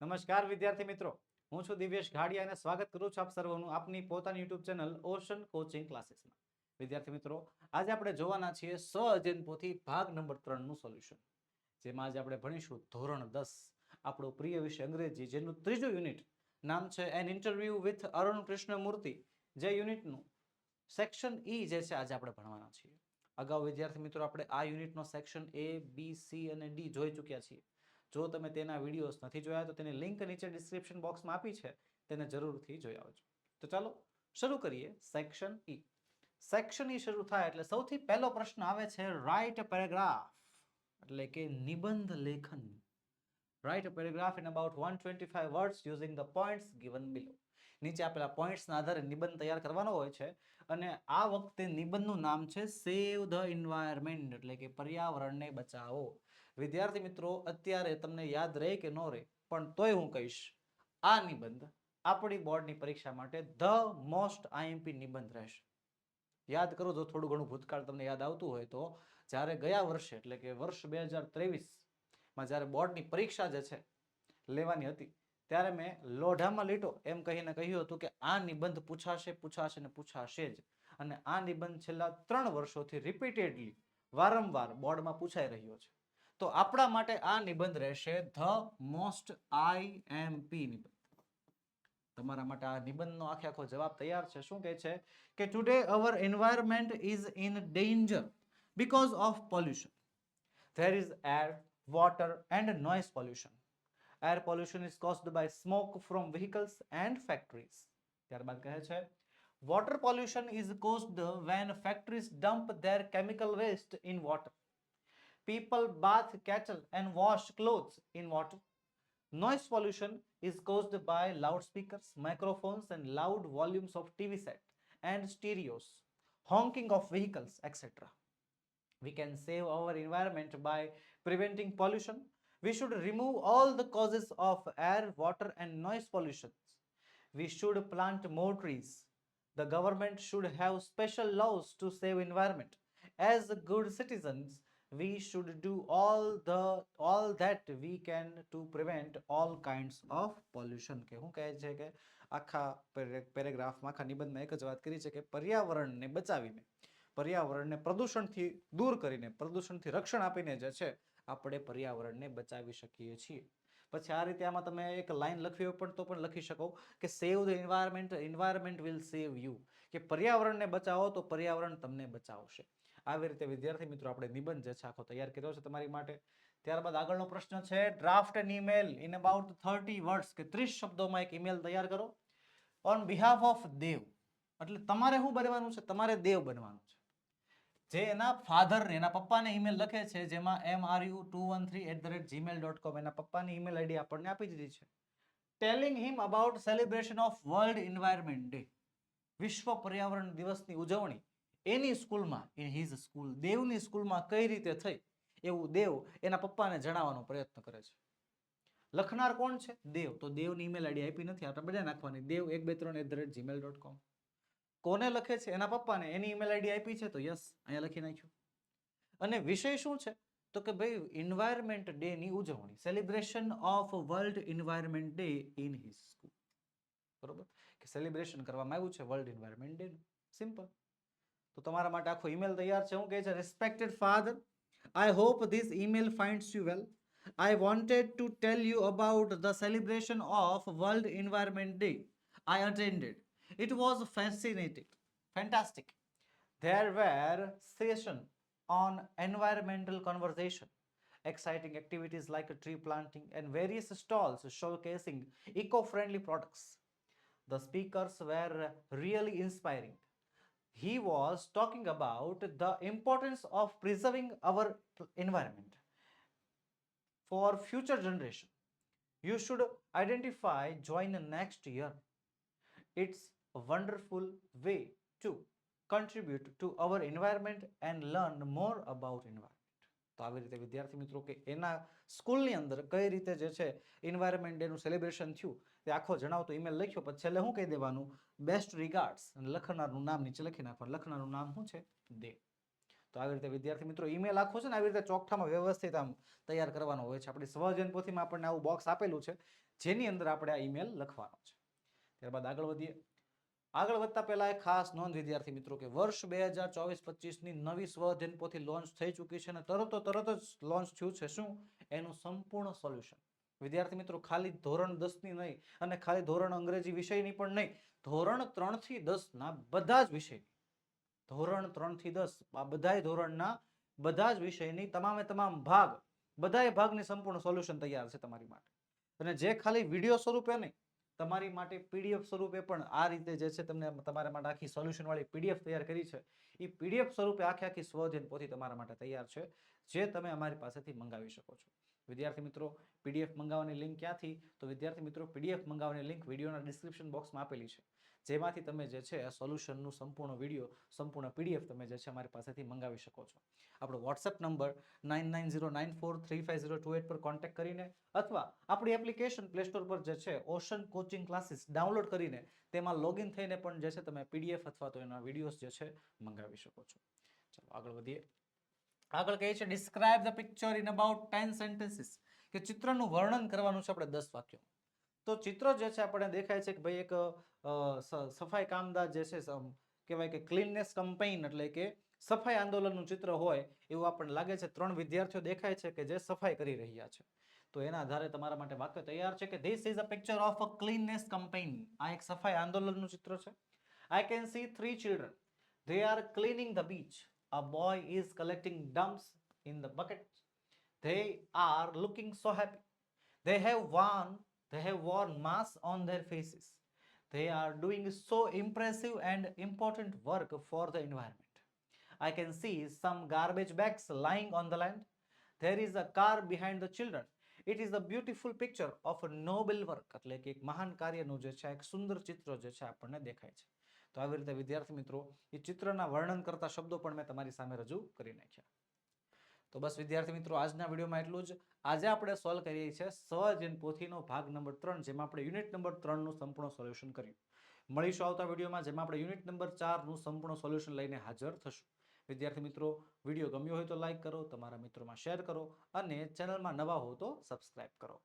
નમસ્કાર વિદ્યાર્થી મિત્રો. હું છું દિવ્યેશ ઘાડિયા અને સ્વાગત કરું છું આપ સર્વનું આપની પોતાની યુટ્યુબ ચેનલ ઓશન કોચિંગ ક્લાસીસમાં. વિદ્યાર્થી મિત્રો, આજે આપણે જોવાના છીએ સ અજયન ભાગ નંબર ત્રણનું સોલ્યુશન. જેમાં આજે આપણે ભણીશું ધોરણ દસ. આપણો પ્રિય વિષય અંગ્રેજી, જેનું ત્રીજું યુનિટ નામ છે an interview with Arun Krishnamurthy જે યુનિટનું સેક્શન ઈ જે છે, આજે આપણે ભણવાના છીએ. અગાઉ વિદ્યાર્થી મિત્રો, આપણે આ યુનિટનો સેક્શન એ બી સી અને ડી જોઈ ચૂક્યા છીએ. જો તમે તેના વિડીયોઝ નથી જોયા, તો તેની લિંક નીચે ડિસ્ક્રિપ્શન બોક્સમાં આપી છે, તેને જરૂરથી જોઈ આવજો. તો ચાલો, શરૂ કરીએ સેક્શન ઈ સેક્શન ઈ શરૂ થાય એટલે સૌથી પહેલો પ્રશ્ન આવે છે રાઇટ પેરેગ્રાફ એટલે કે નિબંધ લેખન. Write paragraph in about one twenty five words using the points given below નીચે આપેલા પોઈન્ટ્સના આધારે નિબંધ તૈયાર કરવાનો હોય છે. અને આ વખતે નિબંધનું નામ છે સેવ ધ એન્વાયરમેન્ટ એટલે કે પર્યાવરણને બચાવો. વિદ્યાર્થી મિત્રો, અત્યારે તમને યાદ રહે કે ન રહે, પણ તોય હું કહીશ, આ નિબંધ આપણી બોર્ડની પરીક્ષા માટે ધ મોસ્ટ આઈએમપી નિબંધ રહેશે. યાદ કરો, જો થોડું ઘણું ભૂતકાળ તમને યાદ આવતું હોય તો, જ્યારે ગયા વર્ષે, એટલે કે વર્ષ બે હજાર ત્રેવીસમાં જ્યારે બોર્ડની પરીક્ષા જે છે, લેવાની હતી ત્યારે મેં લોઢામાં લીટો એમ કહીને કહ્યું હતું કે આ નિબંધ પૂછાશે પૂછાશે ને પૂછાશે જ. અને આ નિબંધ છેલ્લા ત્રણ વર્ષોથી રિપીટેડલી વારંવાર બોર્ડમાં પૂછાઈ રહ્યો છે. તો આપણા માટે આ નિબંધ રહેશે ધ મોસ્ટ આઈ એમ પી નિબંધ. તમારા માટે આ નિબંધનો આખે આખો જવાબ તૈયાર છે. શું કહે છે કે today our environment is in danger because of pollution there is air water and noise pollution. air pollution is caused by smoke from vehicles and factories ત્યારબાદ કહે છે water pollution is caused when factories dump their chemical waste in water people bath cattle and wash clothes in water noise pollution is caused by loudspeakers microphones and loud volumes of tv set and stereos honking of vehicles etc we can save our environment by preventing pollution. We should remove all the causes of air, water, and noise pollution. We should plant more trees. The government should have special laws to save environment. As good citizens, we should do all the all that we can to prevent all kinds of pollution કે હું કહે છે કે આખા પેરેગ્રાફમાં આખા નિબંધમાં એક જ વાત કરી છે કે પર્યાવરણને બચાવીને પર્યાવરણને પ્રદૂષણથી દૂર કરીને પ્રદૂષણથી રક્ષણ આપીને જે છે આપણે પર્યાવરણને બચાવી શકીએ છીએ. પછી આ રીતે આમાં તમે એક લાઈન લખવી હોય પણ તો પણ લખી શકો કે save the environment environment will save you કે પર્યાવરણને બચાવો તો પર્યાવરણ તમને બચાવશે. આવી રીતે વિદ્યાર્થી મિત્રો આપણે નિબંધ જે છે આખો તૈયાર કર્યો છે તમારી માટે. ત્યારબાદ આગળનો પ્રશ્ન છે draft an email in about thirty words કે ત્રીસ શબ્દોમાં એક ઈમેલ તૈયાર કરો. ઓન બિહાફ ઓફ દેવ એટલે તમારે શું બનવાનું છે? તમારે દેવ બનવાનું છે. જે એના ફાધરને એના પપ્પાને ઈમેલ લખે છે, જેમાં M R U two one three at the rate Gmail dot com એના પપ્પાની ઈમેલ આઈડી આપણને આપી દીધી છે. Telling him about celebration of world environment day વિશ્વ પર્યાવરણ દિવસની ઉજવણી, એની સ્કૂલમાં ઇન હિઝ સ્કૂલ દેવની સ્કૂલમાં કઈ રીતે થઈ, એવું દેવ એના પપ્પાને જણાવવાનો પ્રયત્ન કરે છે. લખનાર કોણ છે? દેવ. તો દેવની ઈમેલ આઈડી આપી નથી, આપણે બધા નાખવાની. દેવ એક બે ત્રણ at the rate Gmail dot com કોને લખે છે? એના પપ્પાને. એની ઈમેલ આઈડી આપી છે તો યસ, અહીંયા લખી નાખ્યું. અને વિષય શું છે? તો કે ભાઈ એન્વાયરમેન્ટ ડે ની ઉજવણી. Celebration of world environment day in his school બરોબર? કે સેલિબ્રેશન કરવામાં આવ્યું છે વર્લ્ડ એન્વાયરમેન્ટ ડે સિમ્પલ તો તમારા માટે આખો ઈમેલ તૈયાર છે. હું કહે છે respected father I hope this email finds you well I wanted to tell you about the celebration of world environment day I attended It was fascinating, fantastic. There were sessions on environmental conversation, exciting activities like tree planting, and various stalls showcasing eco-friendly products. The speakers were really inspiring. He was talking about the importance of preserving our environment for future generation. You should identify join next year. It's wonderful way to contribute to our environment and learn more about environment. તો આવી રીતે વિદ્યાર્થી મિત્રો કે એના સ્કૂલની અંદર કઈ રીતે જે છે એન્વાયરમેન્ટ ડેનું સેલિબ્રેશન થયું તે આખો જણાવતો ઈમેલ લખ્યો. પછી છેલ્લે શું કહી દેવાનું? બેસ્ટ રિગાર્ડ્સ અને લખનારનું નામ નીચે લખી નાખવાનું. લખનારનું નામ શું છે? દેવ તો આવી રીતે વિદ્યાર્થી મિત્રો ઈમેલ આખો છે ને આવી રીતે ચોકઠામાં વ્યવસ્થિત આમ તૈયાર કરવાનો હોય છે. આપણી સ્વજન પોથીમાં આપણને આવું બોક્સ આપેલું છે, જેની અંદર આપણે આ ઈમેલ લખવાનો છે. ત્યારબાદ આગળ વધીએ. આગળ વધતા પહેલા એક ખાસ નોંધ, વિદ્યાર્થી મિત્રો, કે વર્ષ બે હજાર ચોવીસ પચીસની નવી પોથી લોન્ચ થઈ ચૂકી છે અને તરત તરત જ લોન્ચ થયું છે. શું? એનું સંપૂર્ણ સોલ્યુશન. વિદ્યાર્થી મિત્રો, ખાલી ધોરણ દસની નહીં અને ખાલી ધોરણ અંગ્રેજી વિષયની પણ નહીં, ધોરણ ત્રણથી દસના બધા જ વિષયની. ધોરણ ત્રણથી દસ, આ બધાય ધોરણના બધા જ વિષયની તમામે તમામ ભાગ, બધાય ભાગની સંપૂર્ણ સોલ્યુશન તૈયાર છે તમારી માટે. અને જે ખાલી વીડિયો સ્વરૂપે નહીં તમારી માટે પીડીએફ સ્વરૂપે પણ આ રીતે જે છે તમને તમારા માટે આખી સોલ્યુશનવાળી પીડીએફ તૈયાર કરી છે. એ પીડીએફ સ્વરૂપે આખી આખી સ્વજન પોથી તમારા માટે તૈયાર છે, જે તમે અમારી પાસેથી મંગાવી શકો છો. વિદ્યાર્થી મિત્રો, પીડીએફ મંગાવવાની લિંક ક્યાંથી? તો વિદ્યાર્થી મિત્રો, પીડીએફ મંગાવવાની લિંક વિડીયોના ડિસ્ક્રિપ્શન બોક્સમાં આપેલી છે. જેમાંથી તમે જે છે સોલ્યુશનનું સંપૂર્ણ વીડિયો સંપૂર્ણ પીડીએફ તમે જે છે, અમારી પાસેથી મંગાવી શકો છો. આપણો WhatsApp number nine nine zero nine four three five zero two eight પર કોન્ટેક્ટ કરીને અથવા આપણી એપ્લિકેશન પ્લે સ્ટોર પર જે છે ઓશન કોચિંગ ક્લાસીસ ડાઉનલોડ કરીને તેમાં લોગિન થઈને પણ જે છે, તમે પીડીએફ અથવા તો એના વિડીયોઝ જે છે, મંગાવી શકો છો. ચાલો, આગળ વધીએ. આગળ કહે છે describe the picture in about ten sentences કે ચિત્રનું વર્ણન કરવાનું છે, આપણે દસ વાક્યો. તો ચિત્ર જે છે આપણને દેખાય છે કે ભાઈ એક સફાઈ કામદાર જે છે કહેવાય કે ક્લીનનેસ કમ્પેઇન એટલે કે સફાઈ આંદોલનનું ચિત્ર હોય એવું આપણને લાગે છે. ત્રણ વિદ્યાર્થીઓ દેખાય છે કે જે સફાઈ કરી રહ્યા છે. તો એના આધારે તમારા માટે વાક્ય તૈયાર છે કે this is a picture of a cleanliness campaign આ એક સફાઈ આંદોલનનું ચિત્ર છે. I can see three children they are cleaning the beach a boy is collecting dumps in the bucket they are looking so happy they have worn they have worn masks on their faces they are doing so impressive and important work for the environment i can see some garbage bags lying on the land there is a car behind the children it is a beautiful picture of a noble work એટલે કે એક મહાન કાર્યનું જે છે એક સુંદર ચિત્ર જે છે આપણને દેખાય છે તો આવી રીતે વિદ્યાર્થી મિત્રો એ ચિત્રના વર્ણન કરતા શબ્દો પણ મેં તમારી સામે રજૂ કરી નાખ્યા તો બસ વિદ્યાર્થી મિત્રો, આજના વિડીયોમાં એટલું જ. આજે આપણે સોલ્વ કરીએ છીએ સહજન પોથીનો ભાગ નંબર ત્રણ, જેમાં આપણે યુનિટ નંબર ત્રણનું સંપૂર્ણ સોલ્યુશન કર્યું. મળીશું આવતા વિડીયોમાં, જેમાં આપણે યુનિટ નંબર ચારનું સંપૂર્ણ સોલ્યુશન લઈને હાજર થશું. વિદ્યાર્થી મિત્રો, વીડિયો ગમ્યો હોય તો લાઇક કરો, તમારા મિત્રોમાં શેર કરો અને ચેનલમાં નવા હો તો સબસ્ક્રાઈબ કરો.